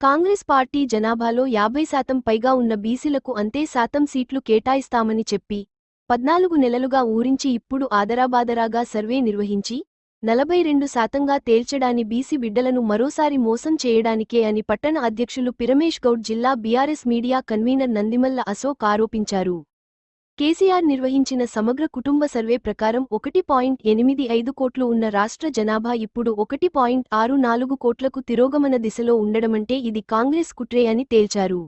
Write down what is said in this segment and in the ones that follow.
Congress party జనాభాలో యాభై శాతం పైగా ఉన్న బీసీలకు అంతే శాతం సీట్లు కేటాయిస్తామని చెప్పి పద్నాలుగు నెలలుగా ఊరించి ఇప్పుడు ఆదరాబాదరాగా సర్వే నిర్వహించి నలభై రెండు శాతంగా తేల్చడాని బీసీ బిడ్డలను మరోసారి మోసం చేయడానికే అని పట్టణ అధ్యక్షులు పిరమేష్ గౌడ్ జిల్లా BRS media convener Nandimalla Ashok ఆరోపించారు. కేసీఆర్ నిర్వహించిన సమగ్ర కుటుంబ సర్వే ప్రకారం ఒకటి పాయింట్ ఎనిమిది ఐదు కోట్లు ఉన్న రాష్ట్ర జనాభా ఇప్పుడు ఒకటి పాయింట్ ఆరు నాలుగు కోట్లకు తిరోగమన దిశలో ఉండడమంటే ఇది కాంగ్రెస్ కుట్రే అని తేల్చారు.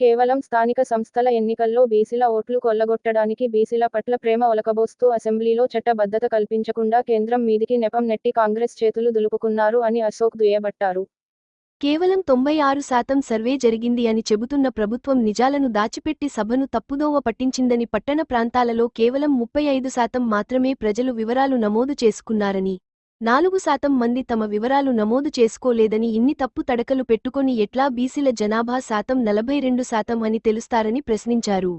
కేవలం స్థానిక సంస్థల ఎన్నికల్లో బీసీల ఓట్లు కొల్లగొట్టడానికి బీసీల పట్ల ప్రేమ ఒలకబోస్తూ అసెంబ్లీలో చట్టబద్ధత కల్పించకుండా కేంద్రం మీదికి నెపం నెట్టి కాంగ్రెస్ చేతులు దులుపుకున్నారు అని అశోక్ దుయ్యబట్టారు. కేవలం తొంభై ఆరు శాతం సర్వే జరిగింది అని చెబుతున్న ప్రభుత్వం నిజాలను దాచిపెట్టి సభను తప్పుదోవ పట్టించిందని పట్టణ ప్రాంతాలలో కేవలం ముప్పై ఐదు శాతం మాత్రమే ప్రజలు వివరాలు నమోదు చేసుకున్నారని నాలుగు శాతం మంది తమ వివరాలు నమోదు చేసుకోలేదని ఇన్ని తప్పు తడకలు పెట్టుకొని ఎట్లా బీసీల జనాభా శాతం నలభై రెండు శాతం అని తెలుస్తారని ప్రశ్నించారు.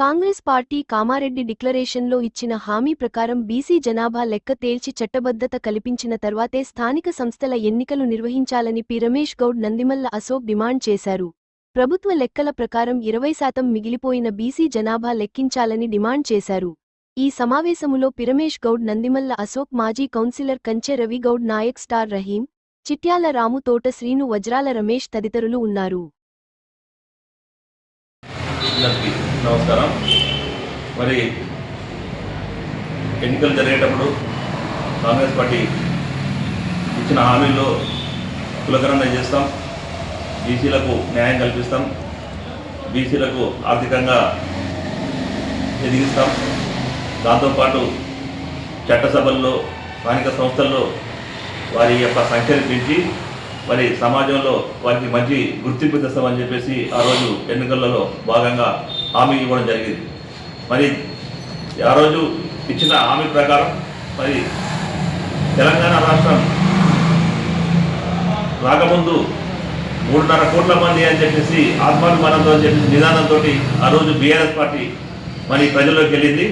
కాంగ్రెస్ పార్టీ కామారెడ్డి డిక్లరేషన్లో ఇచ్చిన హామీ ప్రకారం బీసీ జనాభా లెక్క తేల్చి చట్టబద్ధత కల్పించిన తర్వాతే స్థానిక సంస్థల ఎన్నికలు నిర్వహించాలని పి. రమేష్ గౌడ్ నందిమల్ల అశోక్ డిమాండ్ చేశారు. ప్రభుత్వ లెక్కల ప్రకారం ఇరవై శాతం మిగిలిపోయిన బీసీ జనాభా లెక్కించాలని డిమాండ్ చేశారు. ఈ సమావేశములో పిరమేష్ గౌడ్ నందిమల్ల అశోక్ మాజీ కౌన్సిలర్ కంచె రవిగౌడ్ నాయక్ స్టార్ రహీం చిట్యాల రాము తోట శ్రీను వజ్రాల రమేష్ తదితరులు ఉన్నారు. నమస్కారం. మరి ఎన్నికలు జరిగేటప్పుడు కాంగ్రెస్ పార్టీ ఇచ్చిన హామీల్లో కులకరణ చేస్తాం బీసీలకు న్యాయం కల్పిస్తాం బీసీలకు ఆర్థికంగా ఎదిగిస్తాం. దాంతోపాటు చట్టసభల్లో స్థానిక సంస్థల్లో వారి యొక్క సంఖ్యను పెంచి మరి సమాజంలో వారికి మంచి గుర్తింపు తెస్తామని చెప్పేసి ఆ రోజు ఎన్నికలలో భాగంగా హామీ ఇవ్వడం జరిగింది. మరి ఆ రోజు ఇచ్చిన హామీ ప్రకారం మరి తెలంగాణ రాష్ట్రం రాకముందు మూడున్నర కోట్ల మంది అని చెప్పేసి ఆత్మాభిమానంతో అని చెప్పేసి నిదానంతో ఆ రోజు బీఆర్ఎస్ పార్టీ మరి ప్రజల్లోకి వెళ్ళింది.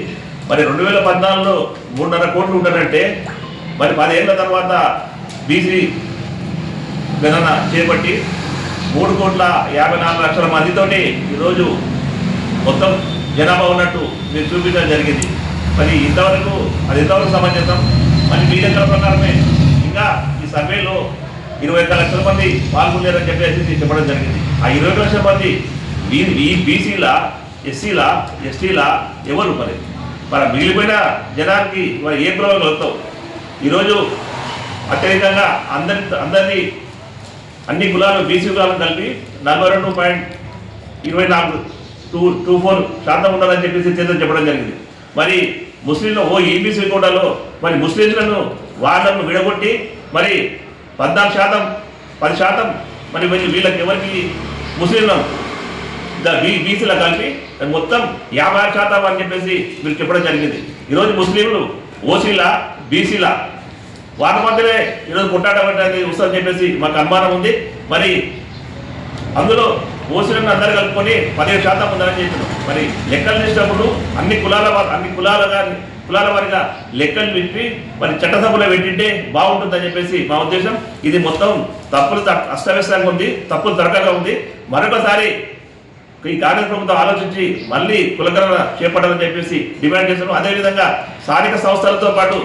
మరి రెండు వేల పద్నాలుగులో మూడున్నర కోట్లు ఉంటారంటే మరి పదేళ్ళ తర్వాత బీసీ గణన చేపట్టి మూడు కోట్ల యాభై నాలుగు లక్షల మందితోటి ఈరోజు మొత్తం జనాభా ఉన్నట్టు మీరు చూపించడం జరిగింది. మరి ఇంతవరకు అది ఎంతవరకు సమంజసం మరి మీ లెక్కల ప్రకారమే ఇంకా ఈ సర్వేలో ఇరవై ఒక్క లక్షల మంది పాల్గొనలేరని చెప్పేసి చెప్పడం జరిగింది. ఆ ఇరవై లక్షల మంది ఈ ఈ బీసీల ఎస్సీల ఎస్టీల ఎవరు మరి? మరి మిగిలిపోయిన జనానికి మరి ఏ కులం కలుగుతావు? ఈరోజు అత్యధికంగా అందరి అందరినీ అన్ని కులాలు బీసీ కులాలను కలిపి నలభై రెండు పాయింట్ ఇరవై నాలుగు టూ టూ ఫోర్ శాతం ఉండాలని చెప్పేసి చేద్దని చెప్పడం జరిగింది. మరి ముస్లింలు ఓ ఈబీసీ కోటాలో మరి ముస్లింలను వాళ్ళను విడగొట్టి మరి పద్నాలుగు శాతం పది శాతం మరి మరి వీళ్ళకి ఎవరికి ముస్లింలను బీసీలో కలిపి మొత్తం యాభై ఆరు శాతం అని చెప్పేసి మీరు చెప్పడం జరిగింది. ఈరోజు ముస్లింలు ఓసీలా బీసీలా వాటి మధ్యనే ఈరోజు కొట్టాడబట్టి వస్తుందని చెప్పేసి మాకు అనుమానం ఉంది. మరి అందులో ఓసీలను అందరు కలుపుకొని పదిహేడు శాతం ఉందని చెప్తున్నాం మరి లెక్కలు చేసినప్పుడు అన్ని కులాల అన్ని కులాలుగా కులాల వారిగా లెక్కలు పెట్టి మరి చట్టసభలో పెట్టింటే బాగుంటుందని చెప్పేసి మా ఉద్దేశం. ఇది మొత్తం తప్పులు త- అస్తవ్యస్తంగా ఉంది తప్పులు తరకగా ఉంది. మరొకసారి ఈ కాంగ్రెస్ ప్రభుత్వం ఆలోచించి మళ్ళీ కులకరణ చేపట్టాలని చెప్పేసి డిమాండ్ చేశాను అదేవిధంగా స్థానిక సంస్థలతో పాటు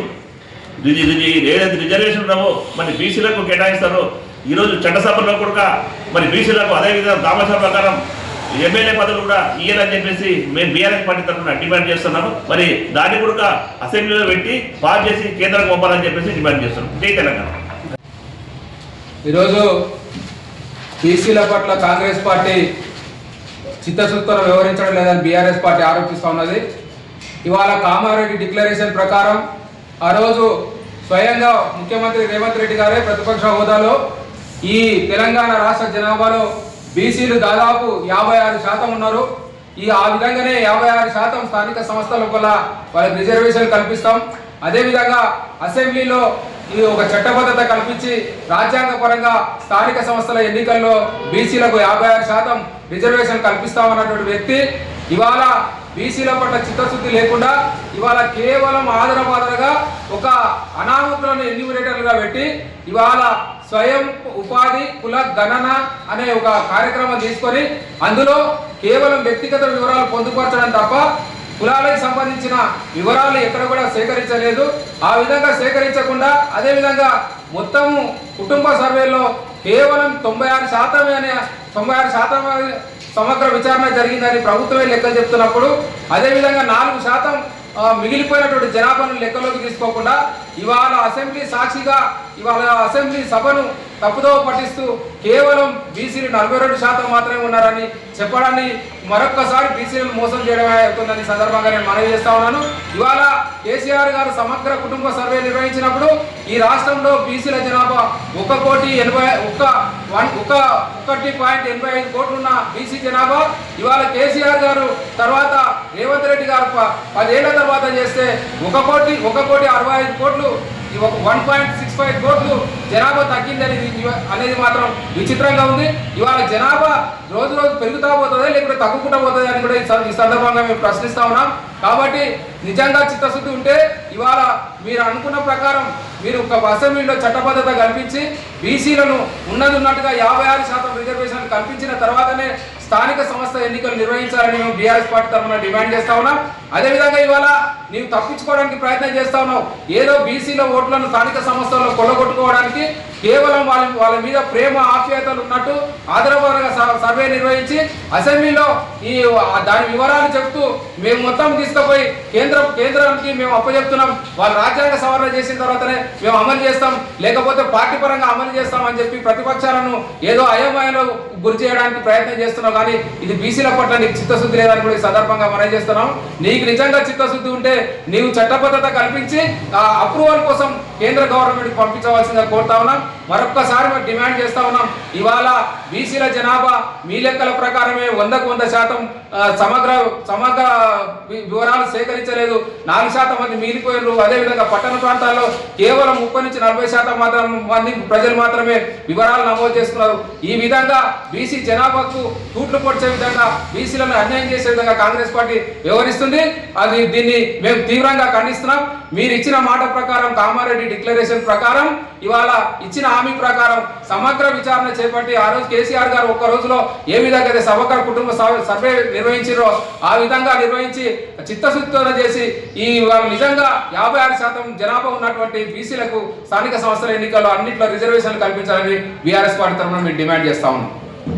ఏదైతే రిజర్వేషన్ ఉన్నామో మరి బీసీలకు కేటాయిస్తారో ఈరోజు చట్టసభలో కూడా మరి బీసీలకు అదేవిధంగా దామసభ ప్రకారం ఎమ్మెల్యే పదవులు కూడా ఇయ్యాలని చెప్పేసి మేము బీఆర్ఎస్ పార్టీ తరఫున డిమాండ్ చేస్తున్నాము. మరి దాన్ని కూడా అసెంబ్లీలో పెట్టి పాస్ చేసి కేంద్రం పంపాలని చెప్పేసి డిమాండ్ చేస్తున్నాం. జై తెలంగాణ. ఈరోజు బీసీల పట్ల కాంగ్రెస్ పార్టీ చిత్తశుద్ధులు వ్యవహరించడం లేదని బీఆర్ఎస్ పార్టీ ఆరోపిస్తూ ఉన్నది. ఇవాళ కామారెడ్డి డిక్లరేషన్ ప్రకారం ఆ రోజు స్వయంగా ముఖ్యమంత్రి రేవంత్ రెడ్డి గారే ప్రతిపక్ష హోదాలో ఈ తెలంగాణ రాష్ట్ర జనాభాలో బీసీలు దాదాపు యాభై ఆరు శాతం ఉన్నారు. ఈ ఆ విధంగానే యాభై ఆరు శాతం స్థానిక సంస్థల వల్ల వాళ్ళకి రిజర్వేషన్ కల్పిస్తాం. అదేవిధంగా అసెంబ్లీలో ఈ ఒక చట్టబద్ధత కల్పించి రాజ్యాంగ పరంగా స్థానిక సంస్థల ఎన్నికల్లో బీసీలకు యాభై ఆరు శాతం రిజర్వేషన్ కల్పిస్తామన్నటువంటి వ్యక్తి ఇవాళ బీసీల పట్ల చిత్తశుద్ధి లేకుండా ఇవాళ కేవలం ఆదరపాదరగా ఒక అనామకులను ఎన్యూమరేటర్లుగా పెట్టి ఇవాళ స్వయం ఉపాధి కుల గణన అనే ఒక కార్యక్రమం తీసుకొని అందులో కేవలం వ్యక్తిగత వివరాలు పొందుపరచడం తప్ప కులాలకు సంబంధించిన వివరాలు ఎక్కడ కూడా సేకరించలేదు. ఆ విధంగా సేకరించకుండా అదేవిధంగా మొత్తము కుటుంబ సర్వేలో కేవలం తొంభై ఆరు శాతమే అనే తొంభై ఆరు శాతం సమగ్ర విచారణ జరిగిందని ప్రభుత్వమే లెక్కలు చెప్తున్నప్పుడు అదేవిధంగా నాలుగు శాతం మిగిలిపోయినటువంటి జనాభాను లెక్కలోకి తీసుకోకుండా ఇవాళ అసెంబ్లీ సాక్షిగా ఇవాళ అసెంబ్లీ సభను తప్పుదోవ పట్టిస్తూ కేవలం బీసీలు నలభై రెండు శాతం మాత్రమే ఉన్నారని చెప్పడాన్ని మరొక్కసారి బీసీలను మోసం చేయడం అవుతుందని సందర్భంగా నేను మనవి చేస్తా ఉన్నాను. ఇవాళ కేసీఆర్ గారు సమగ్ర కుటుంబ సర్వే నిర్వహించినప్పుడు ఈ రాష్ట్రంలో బీసీల జనాభా ఒక కోటి ఎనభై ఒక్క వన్ ఒక ఒకటి పాయింట్ ఎనభై ఐదు కోట్లు ఉన్న బీసీ జనాభా. ఇవాళ కేసీఆర్ గారు తర్వాత రేవంత్ రెడ్డి గారు పదేళ్ళ తర్వాత చేస్తే ఒక కోటి ఒక కోటి అరవై ఐదు కోట్లు వన్ పాయింట్ సిక్స్ ఫైవ్ కోట్లు జనాభా తగ్గిందని అనేది మాత్రం విచిత్రంగా ఉంది. ఇవాళ జనాభా రోజు రోజు పెరుగుతా పోతుందా లేకపోతే తగ్గుకుంటా పోతుందా అని కూడా ఈ ఈ సందర్భంగా మేము ప్రశ్నిస్తా ఉన్నాం. కాబట్టి నిజంగా చిత్తశుద్ధి ఉంటే ఇవాళ మీరు అనుకున్న ప్రకారం మీరు ఒక అసెంబ్లీలో చట్టబద్ధత కల్పించి బీసీలను ఉన్నది ఉన్నట్టుగా యాభై ఆరు శాతం రిజర్వేషన్ కల్పించిన తర్వాతనే స్థానిక సంస్థ ఎన్నికలు నిర్వహించాలని మేము బీఆర్ఎస్ పార్టీ తరఫున డిమాండ్ చేస్తా ఉన్నాం. అదేవిధంగా ఇవాళ నీవు తప్పించుకోవడానికి ప్రయత్నం చేస్తా ఉన్నావు. ఏదో బీసీల ఓట్లను స్థానిక సంస్థల్లో కొల్లగొట్టుకోవడానికి కేవలం వాళ్ళ వాళ్ళ మీద ప్రేమ ఆప్యాయతలు ఉన్నట్టు ఆదరపరంగా సర్వే నిర్వహించి అసెంబ్లీలో ఈ దాని వివరాలు చెప్తూ మేము మొత్తం తీసుకుపోయి కేంద్ర కేంద్రానికి మేము అప్పచెప్తున్నాం. వాళ్ళు రాజ్యాంగ సవరణ చేసిన తర్వాతనే మేము అమలు చేస్తాం. లేకపోతే పార్టీ పరంగా అమలు చేస్తాం అని చెప్పి ప్రతిపక్షాలను ఏదో అయోమయంలో గురి చేయడానికి ప్రయత్నం చేస్తున్నావు కానీ ఇది బీసీల పట్ల నీకు చిత్తశుద్ధి లేదని కూడా ఈ సందర్భంగా మనం చేస్తున్నాం? నీకు నిజంగా చిత్తశుద్ధి ఉంటే నీవు చట్టబద్ధత కల్పించి ఆ అప్రూవల్ కోసం కేంద్ర గవర్నమెంట్ పంపించవలసిందిగా కోరుతా ఉన్నాం. మరొక్కసారి మేము డిమాండ్ చేస్తా ఉన్నాం. ఇవాళ బీసీల జనాభా మీ లెక్కల ప్రకారమే వందకు వంద శాతం సమగ్ర సమగ్ర వివరాలు సేకరించలేదు. నాలుగు శాతం మంది మిగిలిపోయారు అదేవిధంగా పట్టణ ప్రాంతాల్లో కేవలం ముప్పై నుంచి నలభై శాతం మాత్రం మంది ప్రజలు మాత్రమే వివరాలు నమోదు చేస్తున్నారు. ఈ విధంగా బీసీ జనాభాకు తూట్లు పొడిచే విధంగా బీసీలను అన్యాయం చేసే విధంగా కాంగ్రెస్ పార్టీ వ్యవహరిస్తుంది. అది దీన్ని మేము తీవ్రంగా ఖండిస్తున్నాం. మీరు ఇచ్చిన మాట ప్రకారం కామారెడ్డి డిక్లరేషన్ ప్రకారం ఇవాళ ఇచ్చిన హామీ ప్రకారం సమగ్ర విచారణ చేపట్టి ఆ రోజు కేసీఆర్ గారు ఒక్క రోజులో ఏ విధంగా అయితే సమగ్ర కుటుంబ సర్వే- నిర్వహించారో ఆ విధంగా నిర్వహించి చిత్తశుద్ధితో చేసి ఈ నిజంగా యాభై ఆరు శాతం జనాభా ఉన్నటువంటి బీసీలకు స్థానిక సంస్థల ఎన్నికల్లో అన్నింటిలో రిజర్వేషన్లు కల్పించాలని బీఆర్ఎస్ పార్టీ తరఫున మేము డిమాండ్ చేస్తా ఉన్నాం.